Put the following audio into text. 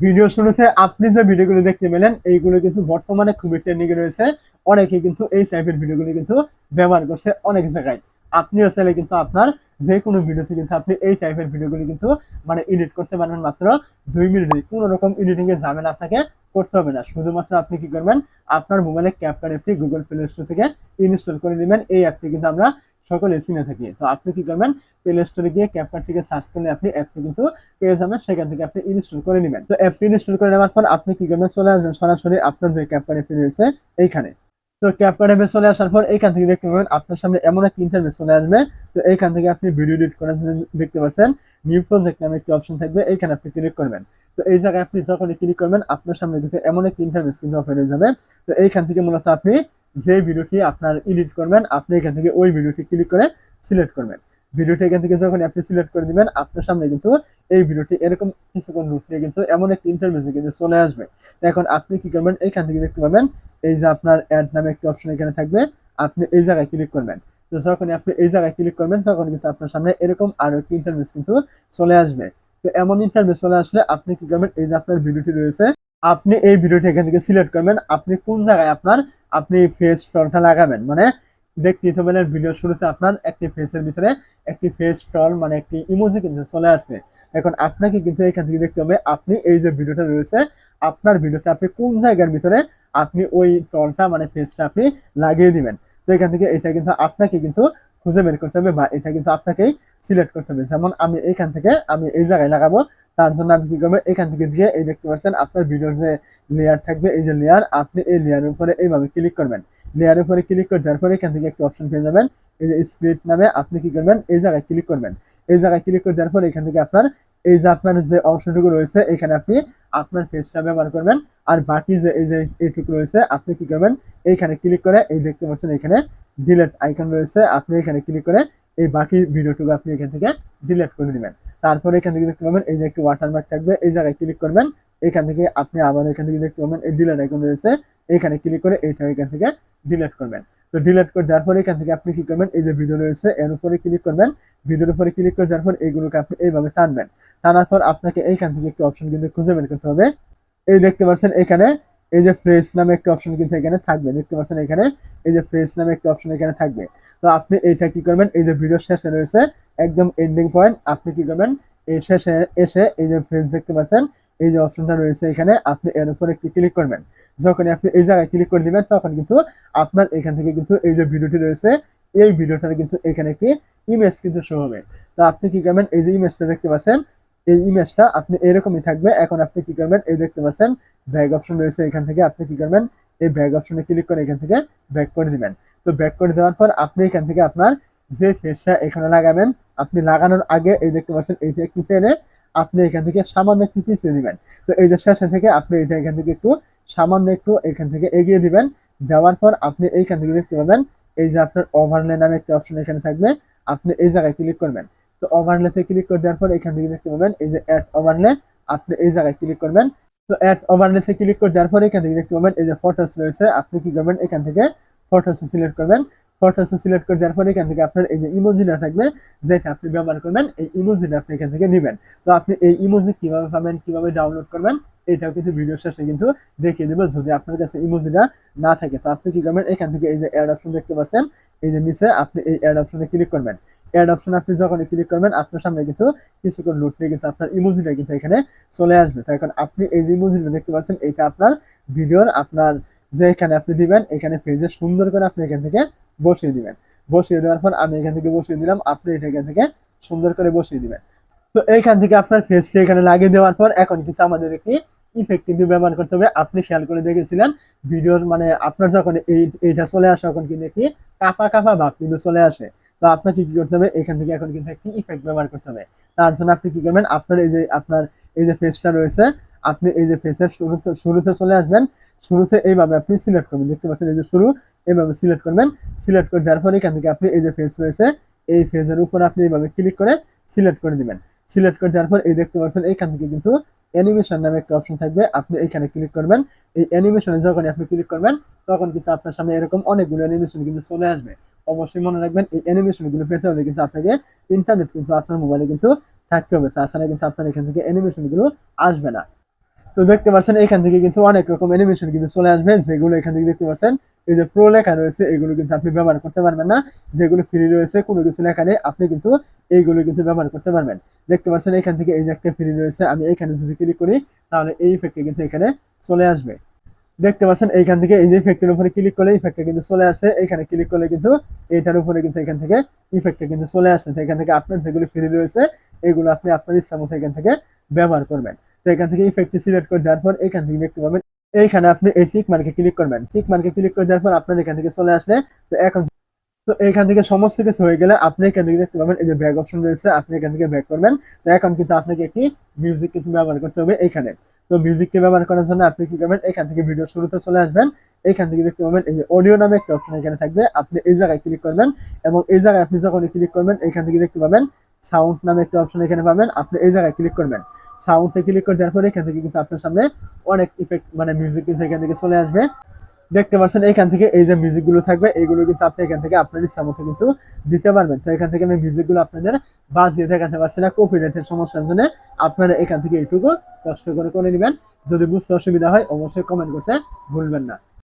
Video শুরুতে আপনি যে ভিডিওগুলো দেখতে পেলেন, এইগুলো কিন্তু বর্তমানে খুবই ট্রেন্ডিং রয়েছে। অনেকে কিন্তু এই টাইপের ভিডিওগুলো কিন্তু ব্যবহার করছে অনেক জায়গায়। আপনিও চাইলে কিন্তু আপনার যে কোনো ভিডিওতে কিন্তু আপনি এই টাইপের ভিডিওগুলো কিন্তু মানে এডিট করতে পারবেন মাত্র দুই মিনিটে। কোনো রকম এডিটিং এর ঝামেলা আপনাকে করতে হবে না। শুধুমাত্র আপনি কি করবেন, আপনার মোবাইলে ক্যাপকার অ্যাপটি গুগল প্লে স্টোর থেকে ইনস্টল করে নেবেন। এই অ্যাপটি কিন্তু আমরা সকলে না থাকে। তো আপনি কি করবেন? প্লে স্টোরে গিয়ে ক্যাপকার থেকে সার্চ করলে আপনি অ্যাপটি কিন্তু পেয়ে যাবেন। সেখান থেকে আপনি ইনস্টল করে নেবেন। তো অ্যাপটি ইনস্টল করে নেওয়ার পর আপনি কি করবেন? চলে আসবেন সরাসরি আপনার যে ক্যাপকার অ্যাপটি রয়েছে, এইখানে। তো করে অ্যাপে চলে আসার পর এইখান থেকে দেখতে পাবেন আপনার সামনে এমন একটা ইন্টারভেস চলে আসবে। তো এইখান থেকে আপনি ভিডিও এডিট করার জন্য দেখতে পাচ্ছেন নিউ প্রজেক্ট নামে একটি অপশন থাকবে, এইখানে আপনি ক্লিক করবেন। তো এই জায়গায় আপনি যখনই ক্লিক করবেন, আপনার সামনে দেখতে এমন একটা ইন্টারভেস কিন্তু ওপেন হয়ে যাবে। তো এইখান থেকে মূলত আপনি যে ভিডিওটি আপনার এডিট করবেন, আপনি এখান থেকে ওই ভিডিওটি ক্লিক করে সিলেক্ট করবেন। ভিডিওটি এখান থেকে যখন আপনি সিলেক্ট করে দিবেন, আপনার সামনে কিন্তু এই ভিডিওটি এরকম কিছুক্ষণ লুট নিয়ে কিন্তু এমন একটা ইন্টারভিউ কিন্তু চলে আসবে। এখন আপনি কি করবেন? এইখান থেকে দেখতে পাবেন, এই যে আপনার অ্যাড নামে একটি অপশন এখানে থাকবে, আপনি এই জায়গায় ক্লিক করবেন। তো যখন আপনি এই জায়গায় ক্লিক করবেন, তখন কিন্তু আপনার সামনে এরকম আরও একটি ইন্টারভিউস কিন্তু চলে আসবে। তো এমন ইন্টারভিউ চলে আসলে আপনি কি করবেন? এই যে আপনার ভিডিওটি রয়েছে, আপনি এই ভিডিওটি এখান থেকে সিলেক্ট করবেন। আপনি কোন জায়গায় আপনার, আপনি ফেস ফ্রন্টটা লাগাবেন? মানে দেখতে পাবেন ভিডিও শুরুতে আপনার একটি ফেসের ভিতরে একটি ফেস ফ্রল মানে একটি ইমোজি কিন্তু চলে আসছে এখন আপনাকে কিন্তু এখান থেকে দেখতে হবে, আপনি এই যে ভিডিওটা রয়েছে, আপনার ভিডিওতে আপনি কোন জায়গার ভিতরে আপনি ওই ফ্রলটা মানে ফেসটা আপনি লাগিয়ে দিবেন। তো এখান থেকে এটা কিন্তু আপনাকে কিন্তু খুঁজে বের করতে হবে বা এটা কিন্তু আপনাকেই সিলেক্ট করতে হবে। যেমন আমি এখান থেকে আমি এই জায়গায় লাগাবো তার জন্য আপনি কি করবেন এখান থেকে দিয়ে এই দেখতে পাচ্ছেন আপনার ভিডিওর যে লেয়ার থাকবে, এই যে লেয়ার আপনি এই লেয়ারের উপরে এইভাবে ক্লিক করবেন। লেয়ারের উপরে ক্লিক করে দেওয়ার পরে এখান থেকে একটি অপশন পেয়ে যাবেন। এই যে স্প্লিট নামে আপনি কি করবেন? এই জায়গায় ক্লিক করবেন। এই জায়গায় ক্লিক করে দেওয়ার পরে এখান থেকে আপনার এই যে আপনার যে অংশটুকু রয়েছে, এখানে আপনি আপনার ফেসটা ব্যবহার করবেন। আর বাকি যে এই যে এইটুকু রয়েছে, আপনি কি করবেন? এইখানে ক্লিক করে এই দেখতে পাচ্ছেন এখানে ডিলেট আইকন রয়েছে। আপনি এখানে ক্লিক করে এই বাকি ভিডিওটুকু আপনি এখান থেকে ডিলেট করে দিবেন। তারপরে এখান থেকে দেখতে পাবেন, এই যে একটি ওয়াটারমার্ক থাকবে, এই জায়গায় ক্লিক করবেন। এখান থেকে আপনি আবার এখান থেকে দেখতে পাবেন, এই ডিলেট আইকন রয়েছে। এখানে ক্লিক করে এইটা এখান থেকে ডিলেট করবেন। তো ডিলেট করে দেওয়ার পরে এখান থেকে আপনি কি করবেন? এই যে ভিডিও রয়েছে, এর উপরে ক্লিক করবেন। ভিডিওর উপরে ক্লিক করে দেওয়ার পর এইগুলোকে আপনি এইভাবে টানবেন। টানার পর আপনাকে এইখান থেকে একটি অপশন কিন্তু খুঁজে বের করতে হবে। এই দেখতে পাচ্ছেন এখানে এই যে ফ্রেশ নামে একটা অপশন কিন্তু এখানে থাকবে। দেখতে পাচ্ছেন এখানে এই যে ফ্রেশ নামে একটা অপশন এখানে থাকবে। তো আপনি এইটা কি করবেন? এই যে ভিডিও শেষে রয়েছে, একদম এন্ডিং পয়েন্ট আপনি কি করবেন? এই শেষে এসে এই যে ফ্রেশ দেখতে পাচ্ছেন, এই যে অপশনটা রয়েছে এখানে, আপনি এর উপরে একটু ক্লিক করবেন। যখন আপনি এই জায়গায় ক্লিক করে দিবেন, তখন কিন্তু আপনার এখান থেকে কিন্তু এই যে ভিডিওটি রয়েছে, এই ভিডিওটার কিন্তু এখানে একটি ইমেজ কিন্তু শো হবে। তো আপনি কি করবেন? এই যে ইমেজটা দেখতে পাচ্ছেন এই ইমেজটা আপনি এরকমই থাকবে। এখন আপনি কি করবেন? এই দেখতে পাচ্ছেন ব্যাগ অপশন রয়েছে এখান থেকে। আপনি কি করবেন? এই ব্যাগ অপশনে ক্লিক করে এখান থেকে ব্যাক করে দিবেন। তো ব্যাক করে দেওয়ার পর আপনি এখান থেকে আপনার যে ফেসটা এখানে লাগাবেন, আপনি লাগানোর আগে এই দেখতে পাচ্ছেন এইটা একটু টেনে আপনি এখান থেকে সামান্য একটু পিছিয়ে দিবেন। তো এই যে শেষে থেকে আপনি এটা এখান থেকে একটু সামান্য একটু এখান থেকে এগিয়ে দিবেন। দেওয়ার পর আপনি এইখান থেকে দেখতে পাবেন, এই যে আপনার ওভারলে নামে একটা অপশন এখানে থাকবে। আপনি এই জায়গায় ক্লিক করবেন। তো ওভারলেতে ক্লিক করে দেওয়ার পর এখান থেকে দেখতে পাবেন, এই যে অ্যাড ওভারলে আপনি এই জায়গায় ক্লিক করবেন। তো অ্যাড ওভারলেতে ক্লিক করে দেওয়ার পর এখান থেকে দেখতে পাবেন, এই যে ফটোস রয়েছে, আপনি কি করবেন, এখান থেকে ফটোস সিলেক্ট করবেন। ফটোস সিলেক্ট করে দেওয়ার পর এখান থেকে আপনার এই যে ইমোজিটা থাকবে, যেটা আপনি ব্যবহার করবেন, এই ইমোজিটা আপনি এখান থেকে নেবেন। তো আপনি এই ইমোজি কীভাবে পাবেন, কীভাবে ডাউনলোড করবেন এটাও কিন্তু ভিডিও শেষে কিন্তু দেখিয়ে দেবো যদি আপনার কাছে ইমোজিটা না থাকে। তো আপনি কি করবেন? এখান থেকে এই যে অ্যাড অপশন দেখতে পাচ্ছেন। এই যে নিচে আপনি এই অ্যাড অপশনে ক্লিক করবেন। অ্যাড অপশন আপনি যখন ক্লিক করবেন, আপনার সামনে কিন্তু কিছুক্ষণ লুট নিয়ে কিন্তু আপনার ইমোজিটা কিন্তু এখানে চলে আসবে। তো এখন আপনি এই যে ইমোজিটা দেখতে পাচ্ছেন, এইটা আপনার ভিডিওর আপনার যে এখানে আপনি দিবেন, এখানে পেজে সুন্দর করে আপনি এখান থেকে বসিয়ে দিবেন। বসিয়ে দেওয়ার পর আমি এখান থেকে বসিয়ে দিলাম, আপনি এটা এখান থেকে সুন্দর করে বসিয়ে দিবেন। তো এইখান থেকে আপনার ফেসকে এখানে লাগিয়ে দেওয়ার পর এখন কিন্তু আমাদের একটি ইফেক্ট কিন্তু ব্যবহার করতে হবে। আপনি খেয়াল করে দেখেছিলেন, ভিডিওর মানে আপনার যখন এই, এইটা চলে আসে, তখন কিন্তু একটি কাপা কাপা ভাব কিন্তু চলে আসে। তো আপনাকে কি করতে হবে, এখান থেকে এখন কিন্তু একটি ইফেক্ট ব্যবহার করতে হবে। তার জন্য আপনি কি করবেন, আপনার এই যে, আপনার এই যে ফেসটা রয়েছে, আপনি এই যে ফেসের শুরুতে শুরুতে চলে আসবেন। শুরুতে এইভাবে আপনি সিলেক্ট করবেন। দেখতে পাচ্ছেন এই যে শুরু, এইভাবে সিলেক্ট করবেন। সিলেক্ট করে দেওয়ার পরে এখান থেকে আপনি এই যে ফেস রয়েছে, এই ফেজের উপর আপনি এইভাবে ক্লিক করে সিলেক্ট করে দিবেন। সিলেক্ট করে দেওয়ার পর এই দেখতে পাচ্ছেন এইখান থেকে কিন্তু অ্যানিমেশন নামে একটা অপশন থাকবে, আপনি এখানে ক্লিক করবেন। এই অ্যানিমেশনে যখন আপনি ক্লিক করবেন, তখন কিন্তু আপনার সামনে এরকম অনেকগুলো অ্যানিমেশন কিন্তু চলে আসবে। অবশ্যই মনে রাখবেন, এই অ্যানিমেশনগুলো পেতে হলে কিন্তু আপনাকে ইন্টারনেট কিন্তু আপনার মোবাইলে কিন্তু থাকতে হবে। তাছাড়া কিন্তু আপনার এখান থেকে অ্যানিমেশনগুলো আসবে না। তো দেখতে পাচ্ছেন এখান থেকে কিন্তু অনেক রকম অ্যানিমেশন কিন্তু চলে আসবে। যেগুলো এখান থেকে দেখতে পাচ্ছেন এই যে প্রো লেখা রয়েছে, এগুলো কিন্তু আপনি ব্যবহার করতে পারবেন না। যেগুলো ফ্রি রয়েছে, কোনো কিছু লেখা নেই, আপনি কিন্তু এইগুলো কিন্তু ব্যবহার করতে পারবেন। দেখতে পাচ্ছেন এখান থেকে এই যে একটা ফ্রি রয়েছে, আমি এখানে যদি ক্লিক করি, তাহলে এই ইফেক্টটা কিন্তু এখানে চলে আসবে। দেখতে পাচ্ছেন, এইখান থেকে এই যে ইফেক্টের উপরে ক্লিক করলে ইফেক্টটা কিন্তু চলে আসছে এখানে ক্লিক করলে কিন্তু এটার উপরে কিন্তু এখান থেকে ইফেক্টটা কিন্তু চলে আসছে তো এখান থেকে আপনার যেগুলো ফ্রি রয়েছে, এগুলো আপনি আপনার ইচ্ছা মতো এখান থেকে ব্যবহার করবেন। তো এখান থেকে ইফেক্টটি সিলেক্ট করে দেওয়ার পর এখান থেকে দেখতে পাবেন, এইখানে আপনি এই টিক মার্কে ক্লিক করবেন। টিক মার্কে ক্লিক করে দেওয়ার পর আপনার এখান থেকে চলে আসবে। তো এখন তো এখান থেকে সমস্ত কিছু হয়ে গেলে আপনি এখান থেকে দেখতে পাবেন, এই যে ব্যাক অপশন রয়েছে, আপনি এখান থেকে ব্যাক করবেন। তো এখন কিন্তু আপনাকে একটি মিউজিক কিন্তু ব্যবহার করতে হবে এখানে। তো মিউজিককে ব্যবহার করার জন্য আপনি কি করবেন, এখান থেকে ভিডিও শুরুতে চলে আসবেন। এখান থেকে দেখতে পাবেন, এই যে অডিও নামে একটা অপশন এখানে থাকবে। আপনি এই জায়গায় ক্লিক করবেন এবং এই জায়গায় আপনি যখন ক্লিক করবেন, এখান থেকে দেখতে পাবেন সাউন্ড নামে একটা অপশন এখানে পাবেন। আপনি এই জায়গায় ক্লিক করবেন। সাউন্ডে ক্লিক করে দেওয়ার পরে এখান থেকে কিন্তু আপনার সামনে অনেক ইফেক্ট মানে মিউজিক কিন্তু এখান থেকে চলে আসবে। দেখতে পাচ্ছেন, এখান থেকে এই যে মিউজিকগুলো থাকবে এইগুলো কিন্তু আপনি এখান থেকে আপনার ইচ্ছা মতো কিন্তু দিতে পারবেন। তো এখান থেকে আমি মিউজিকগুলো আপনাদের বাজিয়ে দেখাতে পারছি না কপিরাইটের সমস্যার জন্য আপনারা এখান থেকে এইটুকু কষ্ট করে করে নেবেন। যদি বুঝতে অসুবিধা হয়, অবশ্যই কমেন্ট করতে ভুলবেন না।